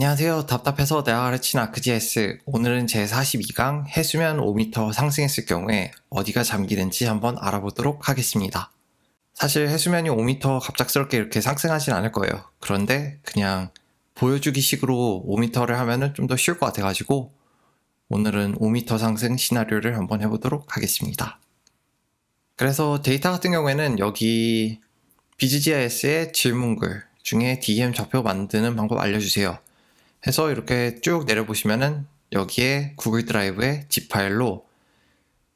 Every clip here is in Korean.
안녕하세요. 답답해서 내가 가르친 아크지에스. 오늘은 제 42강 해수면 5m 상승했을 경우에 어디가 잠기는지 한번 알아보도록 하겠습니다. 사실 해수면이 5m 갑작스럽게 이렇게 상승하진 않을 거예요. 그런데 그냥 보여주기 식으로 5m를 하면은 좀 더 쉬울 것 같아가지고 오늘은 5m 상승 시나리오를 한번 해보도록 하겠습니다. 그래서 데이터 같은 경우에는 여기 BGGIS의 질문글 중에 DM 좌표 만드는 방법 알려주세요. 해서 이렇게 쭉 내려보시면은 여기에 구글 드라이브의 zip 파일로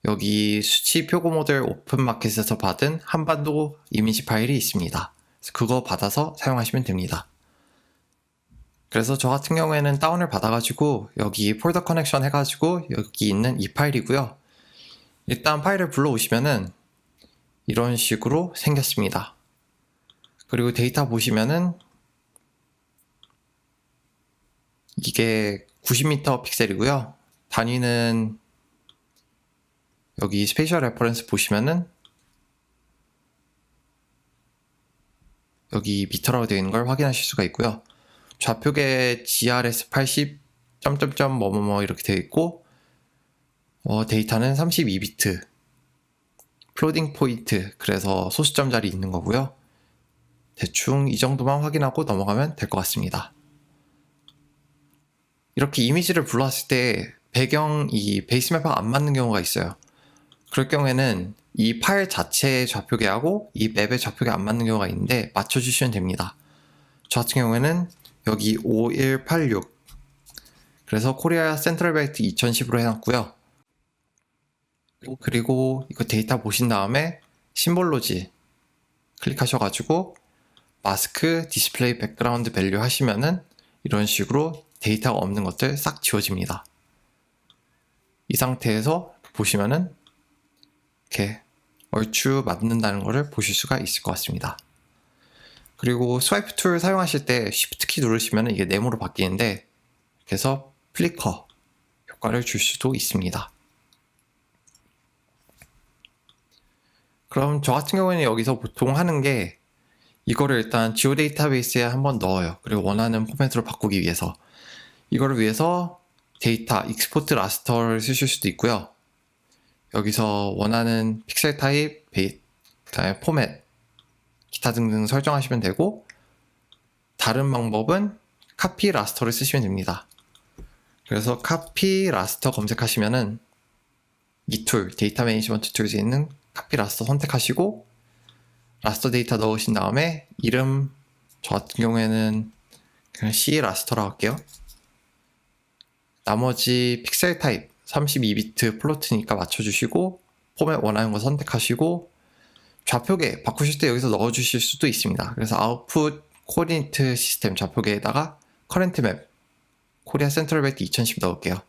여기 수치 표고 모델 오픈 마켓에서 받은 한반도 이미지 파일이 있습니다. 그거 받아서 사용하시면 됩니다. 그래서 저 같은 경우에는 다운을 받아가지고 여기 폴더 커넥션 해가지고 여기 있는 이 파일이고요. 일단 파일을 불러오시면은 이런 식으로 생겼습니다. 그리고 데이터 보시면은 이게 90m 픽셀이고요. 단위는 여기 스페셜 레퍼런스 보시면은 여기 미터라고 되어 있는 걸 확인하실 수가 있고요. 좌표계 GRS 80 점점점 뭐뭐뭐 이렇게 되어 있고 어, 데이터는 32비트 플로딩 포인트 그래서 소수점 자리 있는 거고요. 대충 이 정도만 확인하고 넘어가면 될 것 같습니다. 이렇게 이미지를 불러왔을 때 배경 이 베이스 맵하고 안 맞는 경우가 있어요. 그럴 경우에는 이 파일 자체의 좌표계하고 이 맵의 좌표계 안 맞는 경우가 있는데 맞춰주시면 됩니다. 저 같은 경우에는 여기 5186 그래서 코리아 센트럴 벨트 2010으로 해놨고요. 그리고 이거 데이터 보신 다음에 심볼로지 클릭하셔가지고 마스크 디스플레이 백그라운드 밸류 하시면은 이런 식으로 데이터가 없는 것들 싹 지워집니다. 이 상태에서 보시면은 이렇게 얼추 맞는다는 것을 보실 수가 있을 것 같습니다. 그리고 스와이프 툴 사용하실 때 Shift 키 누르시면 이게 네모로 바뀌는데 그래서 플리커 효과를 줄 수도 있습니다. 그럼 저 같은 경우에는 여기서 보통 하는 게 이거를 일단 지오 데이터베이스에 한번 넣어요. 그리고 원하는 포맷으로 바꾸기 위해서. 이거를 위해서 데이터, 익스포트 라스터를 쓰실 수도 있고요. 여기서 원하는 픽셀 타입, 베이, 그다음에 포맷, 기타 등등 설정하시면 되고 다른 방법은 카피 라스터를 쓰시면 됩니다. 그래서 카피 라스터 검색하시면은 이 툴, 데이터 매니지먼트 툴에 있는 카피 라스터 선택하시고 라스터 데이터 넣으신 다음에 이름 저 같은 경우에는 그냥 C 라스터라고 할게요. 나머지 픽셀 타입 32비트 플로트니까 맞춰주시고 포맷 원하는 거 선택하시고 좌표계 바꾸실 때 여기서 넣어주실 수도 있습니다. 그래서 아웃풋 코디네이트 시스템 좌표계에다가 커렌트 맵 코리아 센트럴 벨트 2010 넣을게요.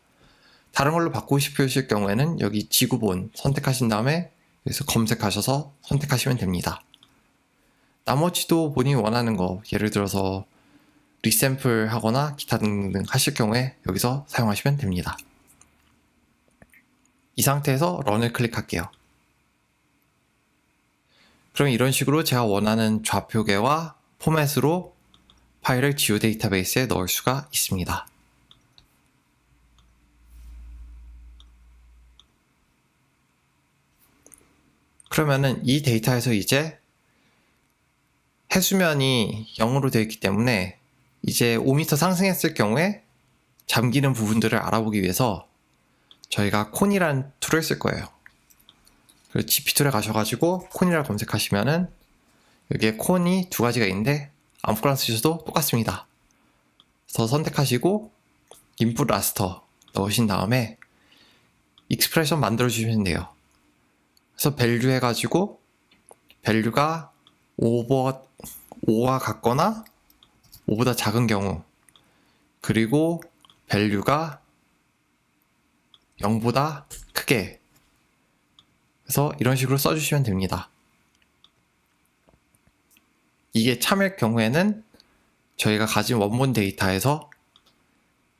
다른 걸로 바꾸고 싶으실 경우에는 여기 지구본 선택하신 다음에 여기서 검색하셔서 선택하시면 됩니다. 나머지도 본인이 원하는 거 예를 들어서 리샘플 하거나 기타 등등 하실 경우에 여기서 사용하시면 됩니다. 이 상태에서 런을 클릭할게요. 그럼 이런 식으로 제가 원하는 좌표계와 포맷으로 파일을 지오 데이터베이스에 넣을 수가 있습니다. 그러면은 이 데이터에서 이제 해수면이 0으로 되어 있기 때문에 이제 5m 상승했을 경우에 잠기는 부분들을 알아보기 위해서 저희가 콘이라는 툴을 쓸 거예요. 그리고 GP 툴에 가셔가지고 콘이라고 검색하시면은 여기에 콘이 두 가지가 있는데 아무거나 쓰셔도 똑같습니다. 그래서 선택하시고 인풋 라스터 넣으신 다음에 익스프레션 만들어 주시면 돼요. 그래서 밸류 해가지고 밸류가 오버 5와 같거나 5보다 작은 경우 그리고 밸류가 0보다 크게 그래서 이런 식으로 써주시면 됩니다. 이게 참일 경우에는 저희가 가진 원본 데이터에서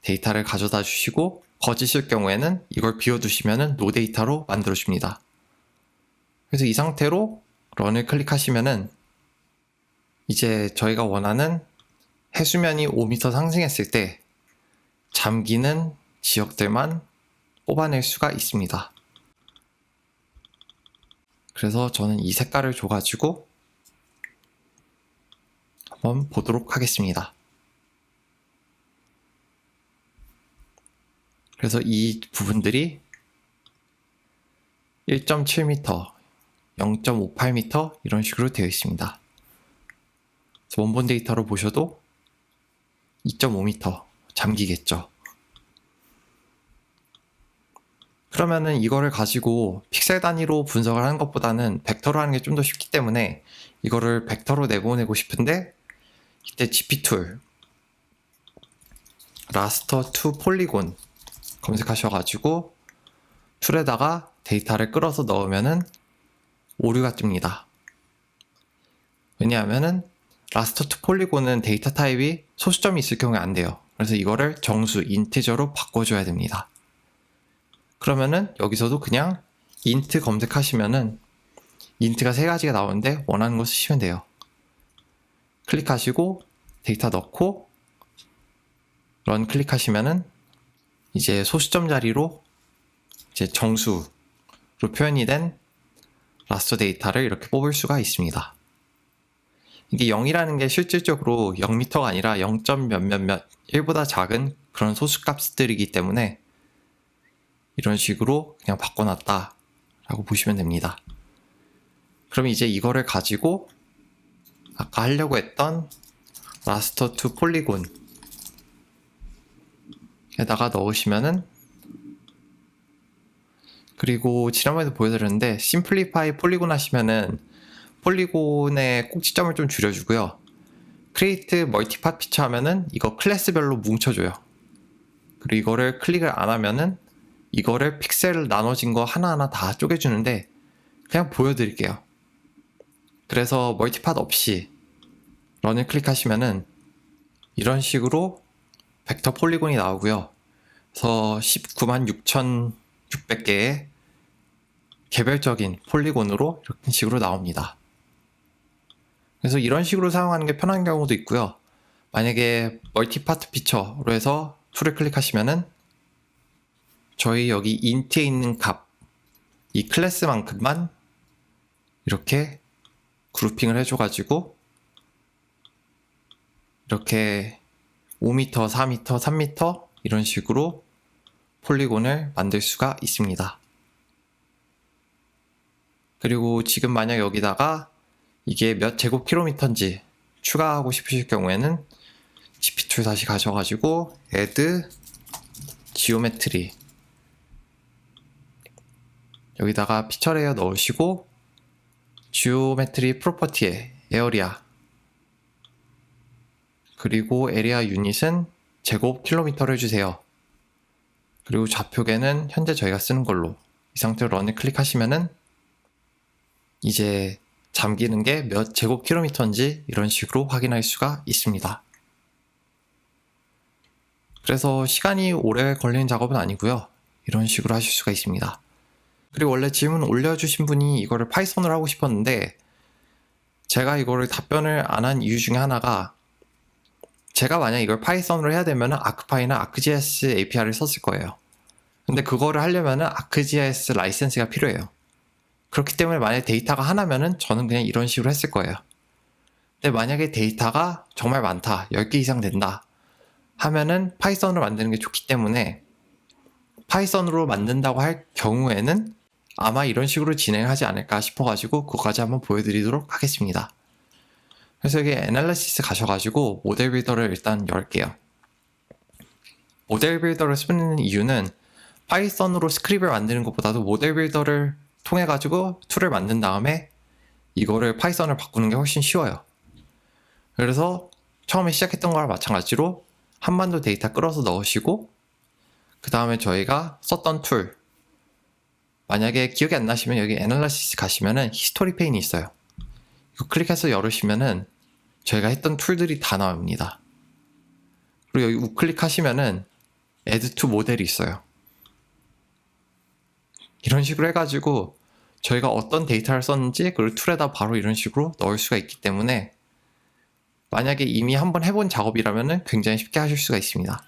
데이터를 가져다 주시고 거짓일 경우에는 이걸 비워두시면 노 데이터로 만들어 줍니다. 그래서 이 상태로 런을 클릭하시면은 이제 저희가 원하는 해수면이 5m 상승했을 때 잠기는 지역들만 뽑아낼 수가 있습니다. 그래서 저는 이 색깔을 줘가지고 한번 보도록 하겠습니다. 그래서 이 부분들이 1.7m, 0.58m 이런 식으로 되어 있습니다. 원본 데이터로 보셔도 2.5m 잠기겠죠. 그러면은 이거를 가지고 픽셀 단위로 분석을 하는 것보다는 벡터로 하는 게 좀 더 쉽기 때문에 이거를 벡터로 내보내고 싶은데 이때 GP툴 라스터 투 폴리곤 검색하셔가지고 툴에다가 데이터를 끌어서 넣으면은 오류가 뜹니다. 왜냐하면은 라스터 투 폴리곤은 데이터 타입이 소수점이 있을 경우에 안 돼요. 그래서 이거를 정수 인티저로 바꿔줘야 됩니다. 그러면은 여기서도 그냥 인트 검색하시면은 인트가 세 가지가 나오는데 원하는 거 쓰시면 돼요. 클릭하시고 데이터 넣고 런 클릭하시면은 이제 소수점 자리로 이제 정수로 표현이 된 라스터 데이터를 이렇게 뽑을 수가 있습니다. 이게 0이라는 게 실질적으로 0m가 아니라 0. 몇몇몇 1보다 작은 그런 소수값들이기 때문에 이런 식으로 그냥 바꿔놨다 라고 보시면 됩니다. 그럼 이제 이거를 가지고 아까 하려고 했던 라스터 투 폴리곤 에다가 넣으시면은 그리고 지난번에도 보여드렸는데 심플리파이 폴리곤 하시면은 폴리곤의 꼭지점을 좀 줄여주고요. 크리에이트 멀티팟 피처 하면은 이거 클래스별로 뭉쳐줘요. 그리고 이거를 클릭을 안 하면은 이거를 픽셀 나눠진 거 하나하나 다 쪼개주는데 그냥 보여드릴게요. 그래서 멀티팟 없이 런을 클릭하시면은 이런 식으로 벡터 폴리곤이 나오고요. 그래서 19만 6,600개의 개별적인 폴리곤으로 이런 식으로 나옵니다. 그래서 이런 식으로 사용하는 게 편한 경우도 있고요. 만약에 멀티파트 피처로 해서 툴을 클릭하시면은 저희 여기 인트에 있는 값, 이 클래스만큼만 이렇게 그룹핑을 해줘가지고 이렇게 5m, 4m, 3m 이런 식으로 폴리곤을 만들 수가 있습니다. 그리고 지금 만약 여기다가 이게 몇 제곱킬로미터인지 추가하고 싶으실 경우에는 GP툴 다시 가셔가지고 add geometry. 여기다가 피처 레이어 넣으시고 geometry 프로퍼티에 에어리아 그리고 에리아 유닛은 제곱킬로미터를 해주세요. 그리고 좌표계는 현재 저희가 쓰는 걸로. 이 상태로 런을 클릭하시면은 이제 잠기는 게 몇 제곱킬로미터인지 이런 식으로 확인할 수가 있습니다. 그래서 시간이 오래 걸리는 작업은 아니고요. 이런 식으로 하실 수가 있습니다. 그리고 원래 질문 올려주신 분이 이거를 파이썬으로 하고 싶었는데 제가 이거를 답변을 안 한 이유 중에 하나가 제가 만약 이걸 파이썬으로 해야 되면은 아크파이나 아크GS API를 썼을 거예요. 근데 그거를 하려면은 아크GS 라이센스가 필요해요. 그렇기 때문에 만약에 데이터가 하나면은 저는 그냥 이런 식으로 했을 거예요. 근데 만약에 데이터가 정말 많다, 10개 이상 된다 하면은 파이썬으로 만드는 게 좋기 때문에 파이썬으로 만든다고 할 경우에는 아마 이런 식으로 진행하지 않을까 싶어가지고 그거까지 한번 보여드리도록 하겠습니다. 그래서 여기 애널리시스 가셔가지고 모델 빌더를 일단 열게요. 모델 빌더를 쓰는 이유는 파이썬으로 스크립을 만드는 것보다도 모델 빌더를 통해 가지고 툴을 만든 다음에 이거를 파이썬을 바꾸는 게 훨씬 쉬워요. 그래서 처음에 시작했던 거랑 마찬가지로 한반도 데이터 끌어서 넣으시고 그 다음에 저희가 썼던 툴 만약에 기억이 안 나시면 여기 애널리시스 가시면은 히스토리 페인이 있어요. 이거 클릭해서 열으시면은 저희가 했던 툴들이 다 나옵니다. 그리고 여기 우클릭 하시면은 add to 모델이 있어요. 이런 식으로 해가지고 저희가 어떤 데이터를 썼는지 그걸 툴에다 바로 이런 식으로 넣을 수가 있기 때문에 만약에 이미 한번 해본 작업이라면 굉장히 쉽게 하실 수가 있습니다.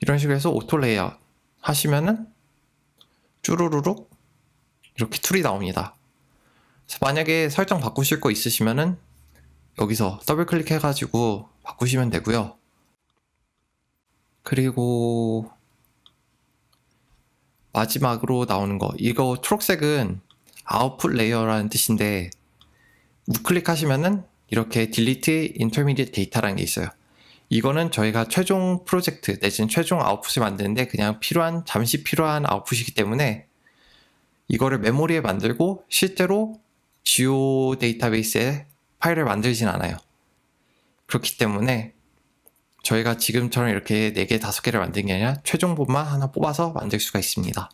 이런 식으로 해서 오토 레이아웃 하시면은 쭈루루룩 이렇게 툴이 나옵니다. 만약에 설정 바꾸실 거 있으시면은 여기서 더블 클릭해가지고 바꾸시면 되고요. 그리고 마지막으로 나오는 거 이거 초록색은 아웃풋 레이어라는 뜻인데 우클릭하시면은 이렇게 딜리트 인터미디엇 데이터라는 게 있어요. 이거는 저희가 최종 프로젝트 내지는 최종 아웃풋을 만드는데 그냥 필요한 잠시 필요한 아웃풋이기 때문에 이거를 메모리에 만들고 실제로 지오 데이터베이스에 파일을 만들진 않아요. 그렇기 때문에 저희가 지금처럼 이렇게 4개, 5개를 만든 게 아니라 최종본만 하나 뽑아서 만들 수가 있습니다.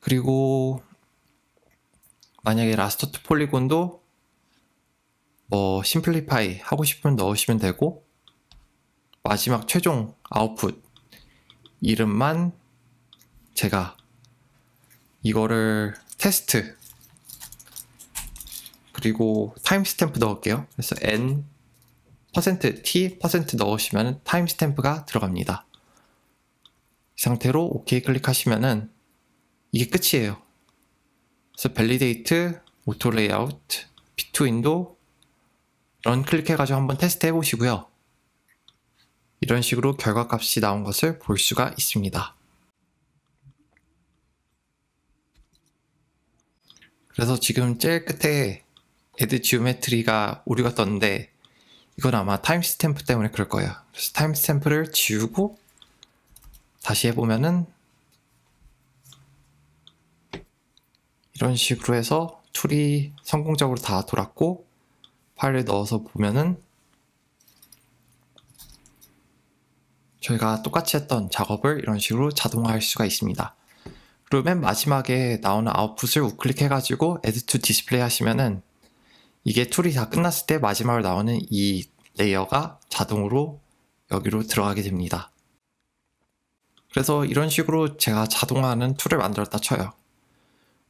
그리고 만약에 라스터 투 폴리곤도 뭐 심플리파이 하고 싶으면 넣으시면 되고 마지막 최종 아웃풋 이름만 제가 이거를 테스트 그리고 타임스탬프 넣을게요. 그래서 n %t 넣으시면 타임스탬프가 들어갑니다. 이 상태로 OK 클릭하시면은 이게 끝이에요. 그래서 밸리데이트, 오토 레이아웃, P2 윈도 런 클릭해가지고 한번 테스트 해보시고요. 이런 식으로 결과값이 나온 것을 볼 수가 있습니다. 그래서 지금 제일 끝에 애드 지오메트리가 오류가 떴는데 이건 아마 타임스탬프 때문에 그럴 거예요. 그래서 타임스탬프를 지우고 다시 해보면은 이런 식으로 해서 툴이 성공적으로 다 돌았고 파일을 넣어서 보면은 저희가 똑같이 했던 작업을 이런 식으로 자동화할 수가 있습니다. 그리고 맨 마지막에 나오는 아웃풋을 우클릭해가지고 Add to Display 하시면은 이게 툴이 다 끝났을 때 마지막으로 나오는 이 레이어가 자동으로 여기로 들어가게 됩니다. 그래서 이런 식으로 제가 자동화하는 툴을 만들었다 쳐요.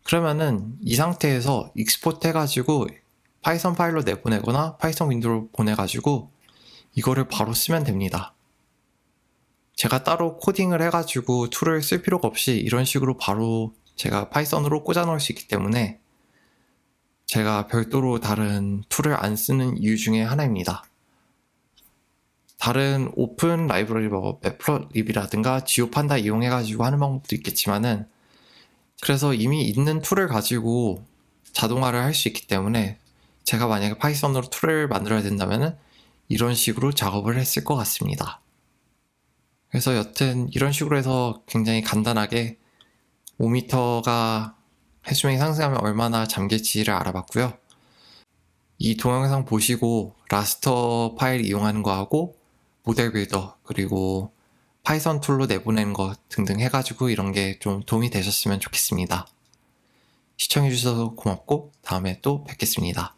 그러면은 이 상태에서 익스포트 해가지고 파이썬 파일로 내보내거나 파이썬 윈도우로 보내가지고 이거를 바로 쓰면 됩니다. 제가 따로 코딩을 해가지고 툴을 쓸 필요가 없이 이런 식으로 바로 제가 파이썬으로 꽂아 놓을 수 있기 때문에 제가 별도로 다른 툴을 안 쓰는 이유 중에 하나입니다. 다른 오픈 라이브러리 뭐 맵플립이라든가 지오판다 이용해가지고 하는 방법도 있겠지만은 그래서 이미 있는 툴을 가지고 자동화를 할 수 있기 때문에 제가 만약에 파이썬으로 툴을 만들어야 된다면은 이런 식으로 작업을 했을 것 같습니다. 그래서 여튼 이런 식으로 해서 굉장히 간단하게 5m가 해수면이 상승하면 얼마나 잠길지를 알아봤고요. 이 동영상 보시고 라스터 파일 이용하는 거하고 모델 빌더 그리고 파이썬 툴로 내보내는 것 등등 해가지고 이런 게 좀 도움이 되셨으면 좋겠습니다. 시청해주셔서 고맙고 다음에 또 뵙겠습니다.